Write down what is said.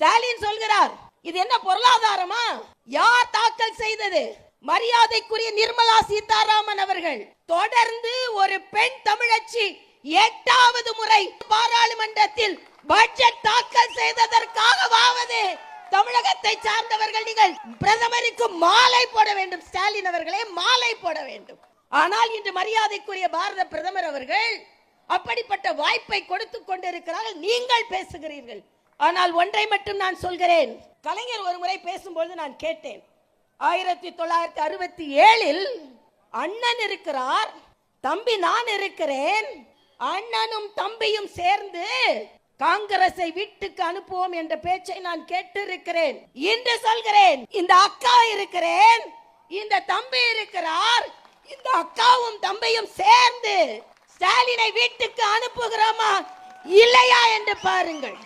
ஸ்டாலின் சொல்கிறார் இது என்ன பொருளாதாரமா? யார் தாக்கல் செய்தது? மரியாதைக்குரிய நிர்மலா சீதாராமன் அவர்கள். தொடர்ந்து ஒரு பெண் தமிழச்சி எட்டாவது முறை பாராளுமன்றத்தில் பட்ஜெட் தாக்கல் செய்ததற்காகவாவது தமிழகத்தை சார்ந்தவர்கள் நீங்கள் பிரதமருக்கு மாலை போட வேண்டும். ஸ்டாலின் அவர்களே மாலை போட வேண்டும். ஆனால் இன்று மரியாதைக்குரிய பாரத பிரதமர் அவர்கள் அப்படிப்பட்ட வாய்ப்பை கொடுத்து கொண்டிருக்கிறார்கள். நீங்கள் பேசுகிறீர்கள். ஆனால் ஒன்றை மட்டும் நான் சொல்கிறேன். கலைஞர் ஒரு முறை பேசும்பொழுது நான் கேட்டேன். ஆயிரத்தி தொள்ளாயிரத்தி அறுபத்தி ஏழில் அண்ணன் இருக்கிறார் தம்பி நான் இருக்கிறேன் அண்ணனும் தம்பியும் சேர்ந்து காங்கிரஸை வீட்டுக்கு அனுப்புவோம் என்ற பேச்சை நான் கேட்டு இருக்கிறேன் இன்று சொல்கிறேன் இந்த அக்கா இருக்கிறேன் இந்த தம்பி இருக்கிறார் இந்த அக்காவும் தம்பியும் சேர்ந்து ஸ்டாலினை வீட்டுக்கு அனுப்புகிறோமா இல்லையா என்று பாருங்கள்.